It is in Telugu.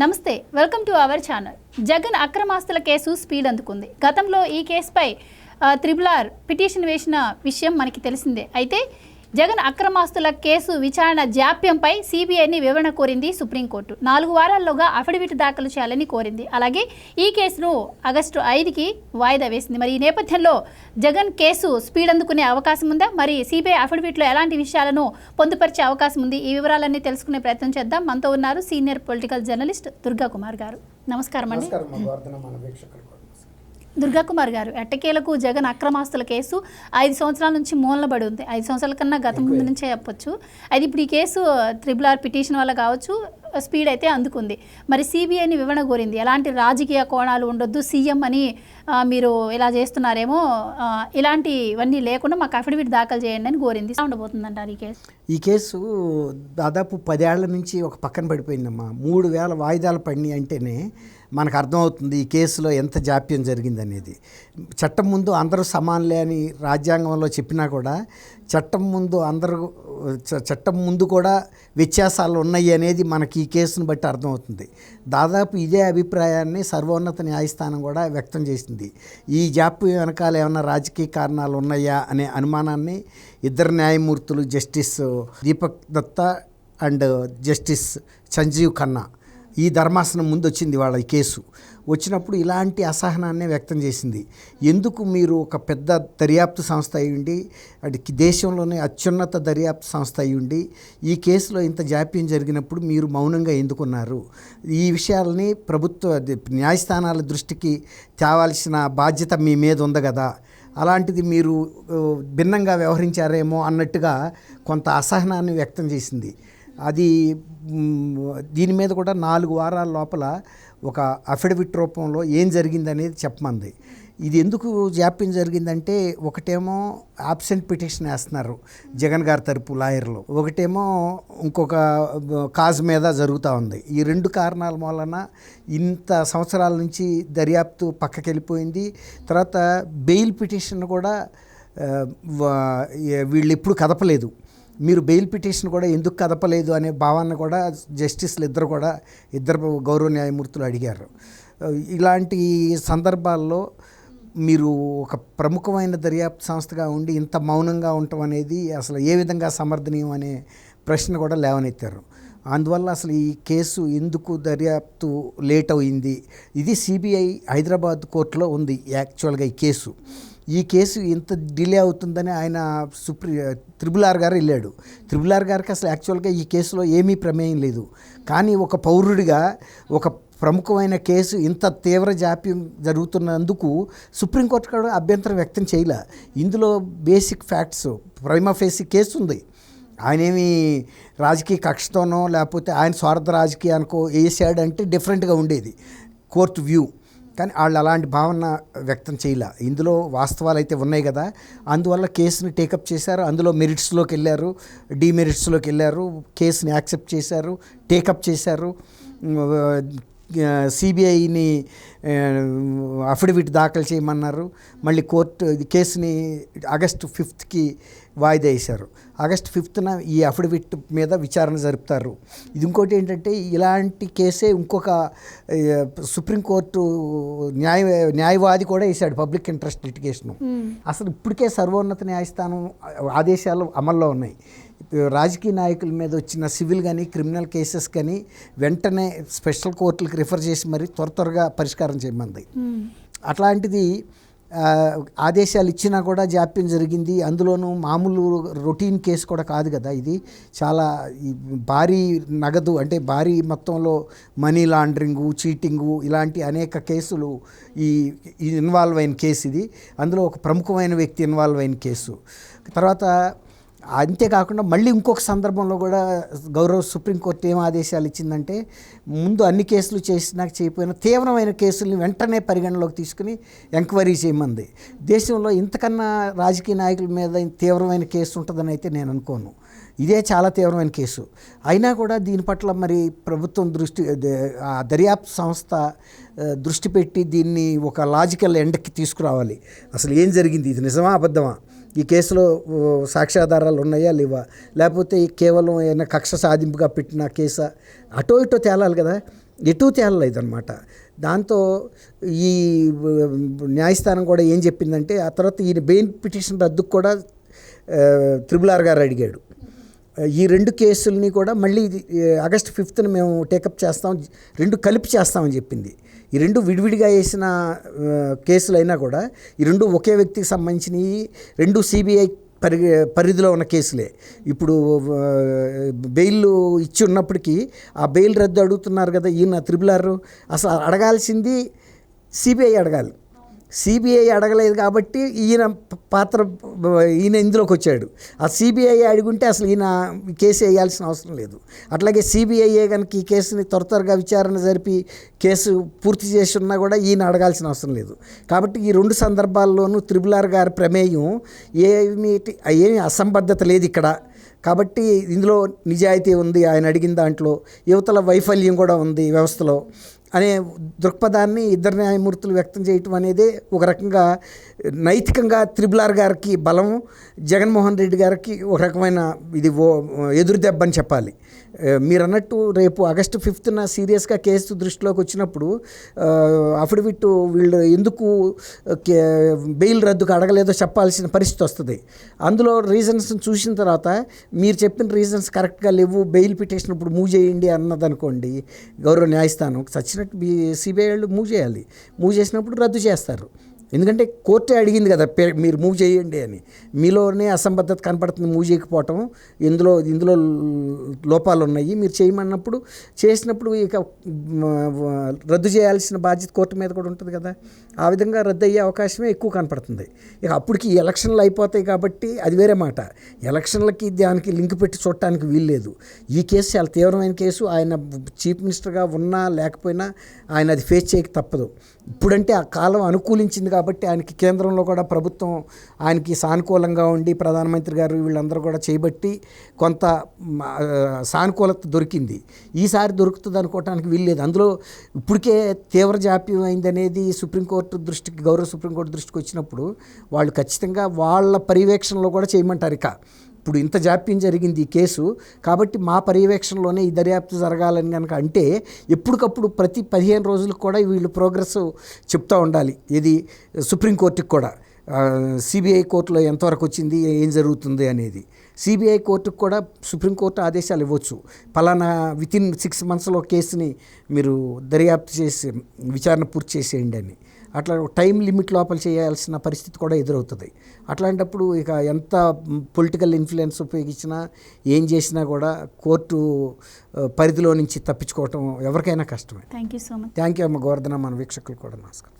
నమస్తే welcome to our channel. Jagan అక్రమాస్తుల case speed అందుకుంది. గతంలో ఈ కేసుపై త్రిబుల్ ఆర్ పిటిషన్ వేసిన విషయం మనకి తెలిసిందే. అయితే జగన్ అక్రమాస్తుల కేసు విచారణ జాప్యంపై సిబిఐని వివరణ కోరింది సుప్రీంకోర్టు. నాలుగు వారాల్లోగా అఫిడవిట్ దాఖలు చేయాలని కోరింది. అలాగే ఈ కేసును ఆగస్టు ఐదుకి వాయిదా వేసింది. మరి ఈ నేపథ్యంలో జగన్ కేసు స్పీడ్ అందుకునే అవకాశం ఉందా? మరి సిబిఐ అఫిడవిట్లో ఎలాంటి విషయాలను పొందుపరిచే అవకాశం ఉంది? ఈ వివరాలన్నీ తెలుసుకునే ప్రయత్నం చేద్దాం. మనతో ఉన్నారు senior political journalist Durga Kumar garu నమస్కారం. అండి నమస్కారం మా గోవర్ధన మన వీక్షకులకు కూడా నమస్కారం. దుర్గా కుమార్ గారు. ఎట్టకేలకు జగన్ అక్రమాస్తుల కేసు ఐదు సంవత్సరాల నుంచి మూలనబడి ఉంది ఐదు సంవత్సరాల కన్నా గతం ముందు నుంచే చెప్పొచ్చు. అయితే ఇప్పుడు ఈ కేసు త్రిబుల్ ఆర్ పిటిషన్ వల్ల కావచ్చు స్పీడ్ అయితే అందుకుంది. మరి సిబిఐని వివరణ కోరింది. ఎలాంటి రాజకీయ కోణాలు ఉండొద్దు సీఎం అని మీరు ఇలా చేస్తున్నారేమో ఇలాంటివన్నీ లేకుండా మాకు అఫిడవిట్ దాఖలు చేయండి అని కోరింది. ఎలా ఉండబోతుందంటారు ఈ కేసు? ఈ కేసు దాదాపు పదేళ్ళ నుంచి ఒక పక్కన పడిపోయిందమ్మా. మూడు వేల వాయిదాలు పడినాయి అంటేనే మనకు అర్థమవుతుంది ఈ కేసులో ఎంత జాప్యం జరిగిందనేది. చట్టం ముందు అందరూ సమానులే అని రాజ్యాంగంలో చెప్పినా కూడా చట్టం ముందు అందరూ చ- చట్టం ముందు కూడా వ్యత్యాసాలు ఉన్నాయి అనేది మనకి ఈ కేసును బట్టి అర్థమవుతుంది. దాదాపు ఇదే అభిప్రాయాన్ని సర్వోన్నత న్యాయస్థానం కూడా వ్యక్తం చేసింది. ఈ జాప్యం వెనకాల ఏమైనా రాజకీయ కారణాలు ఉన్నాయా అనే అనుమానాన్ని ఇద్దరు న్యాయమూర్తులు justice Deepak Datta and justice Sanjiv Khanna ఈ ధర్మాసనం ముందు వచ్చింది వాళ్ళ కేసు. వచ్చినప్పుడు ఇలాంటి అసహనాన్ని వ్యక్తం చేసింది. ఎందుకు మీరు ఒక పెద్ద దర్యాప్తు సంస్థ అయి ఉండి దేశంలోనే అత్యున్నత దర్యాప్తు సంస్థ అయి ఉండి ఈ కేసులో ఇంత జాప్యం జరిగినప్పుడు మీరు మౌనంగా ఎందుకున్నారు? ఈ విషయాలని ప్రభుత్వ న్యాయస్థానాల దృష్టికి తేవాల్సిన బాధ్యత మీ మీద ఉంది కదా అలాంటిది మీరు భిన్నంగా వ్యవహరించారేమో అన్నట్టుగా కొంత అసహనాన్ని వ్యక్తం చేసింది. అది దీని మీద కూడా నాలుగు వారాల లోపల ఒక అఫిడవిట్ రూపంలో ఏం జరిగిందనేది చెప్పమంది. ఇది ఎందుకు జాప్యం జరిగిందంటే ఒకటేమో ఆబ్సెంట్ పిటిషన్ వేస్తున్నారు జగన్ గారి తరపు లాయర్లు. ఒకటేమో ఇంకొక కాజ్ మీద జరుగుతూ ఉంది. ఈ రెండు కారణాల వలన ఇంత సంవత్సరాల నుంచి దర్యాప్తు పక్కకి వెళ్ళిపోయింది తర్వాత బెయిల్ పిటిషన్ కూడా వీళ్ళు ఎప్పుడు కదపలేదు. మీరు బెయిల్ పిటిషన్ కూడా ఎందుకు కదపలేదు అనే భావాన్ని కూడా జస్టిస్లు ఇద్దరు కూడా ఇద్దరు గౌరవ న్యాయమూర్తులు అడిగారు. ఇలాంటి సందర్భాల్లో మీరు ఒక ప్రముఖమైన దర్యాప్తు సంస్థగా ఉండి ఇంత మౌనంగా ఉండటం అనేది అసలు ఏ విధంగా సమర్థనీయం అనే ప్రశ్న కూడా లేవనెత్తారు. అందువల్ల అసలు ఈ కేసు ఎందుకు దర్యాప్తు లేట్ అయింది? ఇది సిబిఐ హైదరాబాద్ కోర్టులో ఉంది యాక్చువల్గా ఈ కేసు. ఈ కేసు ఇంత డిలే అవుతుందని ఆయన సుప్రీ త్రిబుల్ ఆర్ గారు వెళ్ళాడు. త్రిబుల్ ఆర్ గారికి అసలు యాక్చువల్గా ఈ కేసులో ఏమీ ప్రమేయం లేదు. కానీ ఒక పౌరుడిగా ఒక ప్రముఖమైన కేసు ఇంత తీవ్ర జాప్యం జరుగుతున్నందుకు సుప్రీంకోర్టు కూడా అభ్యంతరం వ్యక్తం చేయలే. ఇందులో basic facts prima facie case ఉంది. ఆయన ఏమి రాజకీయ కక్షతోనో లేకపోతే ఆయన స్వార్థ రాజకీయానికో వేసాడంటే డిఫరెంట్గా ఉండేది. Court view. కానీ వాళ్ళు అలాంటి భావన వ్యక్తం చేయలే. ఇందులో వాస్తవాలు అయితే ఉన్నాయి కదా. అందువల్ల కేసుని టేకప్ చేశారు. అందులో మెరిట్స్లోకి వెళ్ళారు. డిమెరిట్స్లోకి వెళ్ళారు. కేసుని యాక్సెప్ట్ చేశారు. టేకప్ చేశారు. సిబిఐని అఫిడవిట్ దాఖలు చేయమన్నారు. మళ్ళీ కోర్టు కేసుని ఆగస్టు ఫిఫ్త్కి వాయిదా వేశారు. ఆగస్టు ఫిఫ్త్న ఈ అఫిడవిట్ మీద విచారణ జరుపుతారు. ఇది ఇంకోటి ఏంటంటే ఇలాంటి కేసే ఇంకొక సుప్రీంకోర్టు న్యాయ న్యాయవాది కూడా వేశాడు పబ్లిక్ ఇంట్రెస్ట్ లిటిగేషన్. అసలు ఇప్పటికే సర్వోన్నత న్యాయస్థానం ఆదేశాలు అమల్లో ఉన్నాయి. రాజకీయ నాయకుల మీద వచ్చిన సివిల్ కానీ క్రిమినల్ కేసెస్ కానీ వెంటనే స్పెషల్ కోర్టులకు రిఫర్ చేసి మరి త్వర త్వరగా పరిష్కారం చేయమంది. అట్లాంటిది ఆదేశాలు ఇచ్చినా కూడా జాప్యం జరిగింది. అందులోనూ మామూలు రొటీన్ కేసు కూడా కాదు కదా ఇది. చాలా ఈ భారీ నగదు అంటే భారీ మొత్తంలో మనీ లాండరింగు చీటింగు ఇలాంటి అనేక కేసులు ఈ ఈ ఇన్వాల్వ్ అయిన కేసు ఇది. అందులో ఒక ప్రముఖమైన వ్యక్తి ఇన్వాల్వ్ అయిన కేసు. తర్వాత అంతేకాకుండా మళ్ళీ ఇంకొక సందర్భంలో కూడా గౌరవ సుప్రీంకోర్టు ఏం ఆదేశాలు ఇచ్చిందంటే ముందు అన్ని కేసులు చేసినాక చేయకపోయినా తీవ్రమైన కేసుల్ని వెంటనే పరిగణలోకి తీసుకుని ఎంక్వైరీ చేయమంది. దేశంలో ఇంతకన్నా రాజకీయ నాయకుల మీద తీవ్రమైన కేసు ఉంటుందని అయితే నేను అనుకోను. ఇదే చాలా తీవ్రమైన కేసు. అయినా కూడా దీని పట్ల మరి ప్రభుత్వం దృష్టి ఆ దర్యాప్తు సంస్థ దృష్టి పెట్టి దీన్ని ఒక లాజికల్ ఎండకి తీసుకురావాలి. అసలు ఏం జరిగింది? ఇది నిజమా? అబద్ధమా? ఈ కేసులో సాక్ష్యాధారాలు ఉన్నాయా లేవా? లేకపోతే కేవలం ఏమైనా కక్ష సాధింపుగా పెట్టిన కేసా? అటో ఇటో తేలాలి కదా. ఎటు తేలలేదు అనమాట దాంతో ఈ న్యాయస్థానం కూడా ఏం చెప్పిందంటే ఆ తర్వాత ఈయన బెయిన్ పిటిషన్ రద్దుకు కూడా త్రిబులార్ గారు అడిగాడు. ఈ రెండు కేసుల్ని కూడా మళ్ళీ ఆగస్ట్ ఫిఫ్త్న మేము టేకప్ చేస్తాం రెండు కలిపి చేస్తామని చెప్పింది. ఈ రెండు విడివిడిగా వేసిన కేసులైనా కూడా ఈ రెండు ఒకే వ్యక్తికి సంబంధించినవి రెండు సిబిఐ పరి పరిధిలో ఉన్న కేసులే. ఇప్పుడు బెయిల్ ఇచ్చి ఉన్నప్పటికీ ఆ బెయిల్ రద్దు అడుగుతున్నారు కదా ఈయన త్రిబుల్ ఆర్. అసలు అడగాల్సింది సిబిఐ అడగాలి. సిబిఐ అడగలేదు కాబట్టి ఈయన పాత్ర ఈయన ఇందులోకి వచ్చాడు. ఆ సిబిఐ అడుగుంటే అసలు ఈయన కేసు వేయాల్సిన అవసరం లేదు. అట్లాగే సిబిఐఏ కనుక ఈ కేసుని త్వర త్వరగా విచారణ జరిపి కేసు పూర్తి చేసి ఉన్నా కూడా ఈయన అడగాల్సిన అవసరం లేదు. కాబట్టి ఈ రెండు సందర్భాల్లోనూ త్రిబులార్ గారి ప్రమేయం ఏమి ఏమి అసంబద్ధత లేదు ఇక్కడ. కాబట్టి ఇందులో నిజాయితీ ఉంది ఆయన అడిగిన దాంట్లో. యువతల వైఫల్యం కూడా ఉంది వ్యవస్థలో. అనే దృక్పథాన్ని ఇద్దరు న్యాయమూర్తులు వ్యక్తం చేయటం అనేది ఒక రకంగా నైతికంగా త్రిబుల్ ఆర్ గారికి బలం జగన్మోహన్ రెడ్డి గారికి ఒక రకమైన ఇది ఓ ఎదురు దెబ్బ అని చెప్పాలి. మీరు అన్నట్టు రేపు ఆగస్టు ఫిఫ్త్న సీరియస్గా కేసు దృష్టిలోకి వచ్చినప్పుడు అఫిడవిట్ వీళ్ళు ఎందుకు బెయిల్ రద్దుకు అడగలేదో చెప్పాల్సిన పరిస్థితి వస్తుంది. అందులో రీజన్స్ చూసిన తర్వాత మీరు చెప్పిన రీజన్స్ కరెక్ట్గా లేవు బెయిల్ పిటిషన్ ఇప్పుడు మూవ్ చేయండి అన్నదనుకోండి గౌరవ న్యాయస్థానం చచ్చినట్టు సిబిఐ వాళ్ళు మూవ్ చేయాలి. మూవ్ చేసినప్పుడు రద్దు చేస్తారు. ఎందుకంటే కోర్టే అడిగింది కదా పే- మీరు మూవ్ చేయండి అని. మీలోనే అసంబద్ధత కనపడుతుంది మూవ్ చేయకపోవటం. ఇందులో ఇందులో లోపాలు ఉన్నాయి. మీరు చేయమన్నప్పుడు చేసినప్పుడు ఇక రద్దు చేయాల్సిన బాధ్యత కోర్టు మీద కూడా ఉంటుంది కదా. ఆ విధంగా రద్దు అయ్యే అవకాశమే ఎక్కువ కనపడుతుంది. ఇక అప్పటికి ఎలక్షన్లు అయిపోతాయి కాబట్టి అది వేరే మాట. ఎలక్షన్లకి దానికి లింక్ పెట్టి చూడటానికి వీల్లేదు ఈ కేసు చాలా తీవ్రమైన కేసు. ఆయన చీఫ్ మినిస్టర్గా ఉన్నా లేకపోయినా ఆయన అది ఫేస్ చేయక తప్పదు. ఇప్పుడంటే ఆ కాలం అనుకూలించింది కాబట్టి ఆయనకి కేంద్రంలో కూడా ప్రభుత్వం ఆయనకి సానుకూలంగా ఉండి ప్రధానమంత్రి గారు వీళ్ళందరూ కూడా చేయబట్టి కొంత సానుకూలత దొరికింది. ఈసారి దొరుకుతుంది అనుకోవటానికి వీల్లేదు అందులో ఇప్పటికే తీవ్ర జాప్యం అయిందనేది సుప్రీంకోర్టు దృష్టికి గౌరవ సుప్రీంకోర్టు దృష్టికి వచ్చినప్పుడు వాళ్ళు ఖచ్చితంగా వాళ్ళ పర్యవేక్షణలో కూడా చేయమంటారు ఇక. ఇప్పుడు ఇంత జాప్యం జరిగింది ఈ కేసు కాబట్టి మా పర్యవేక్షణలోనే ఈ దర్యాప్తు జరగాలని కనుక అంటే ఎప్పటికప్పుడు ప్రతి పదిహేను రోజులకు కూడా వీళ్ళు ప్రోగ్రెస్ చెప్తూ ఉండాలి. ఇది సుప్రీంకోర్టుకి కూడా. సిబిఐ కోర్టులో ఎంతవరకు వచ్చింది ఏం జరుగుతుంది అనేది. సిబిఐ కోర్టుకు కూడా సుప్రీంకోర్టు ఆదేశాలు ఇవ్వచ్చు. పలానా విత్ ఇన్ సిక్స్ మంత్స్లో కేసుని మీరు దర్యాప్తు చేసి విచారణ పూర్తి చేసేయండి అని. అట్లా టైం లిమిట్ లోపల చేయాల్సిన పరిస్థితి కూడా ఎదురవుతుంది. అట్లాంటప్పుడు ఇక ఎంత పొలిటికల్ ఇన్ఫ్లుయెన్స్ ఉపయోగించినా ఏం చేసినా కూడా కోర్టు పరిధిలో నుంచి తప్పించుకోవటం ఎవరికైనా కష్టమే. Thank you so much thank you అమ్మ గోవర్ధన మన వీక్షకులు కూడా నమస్కారం.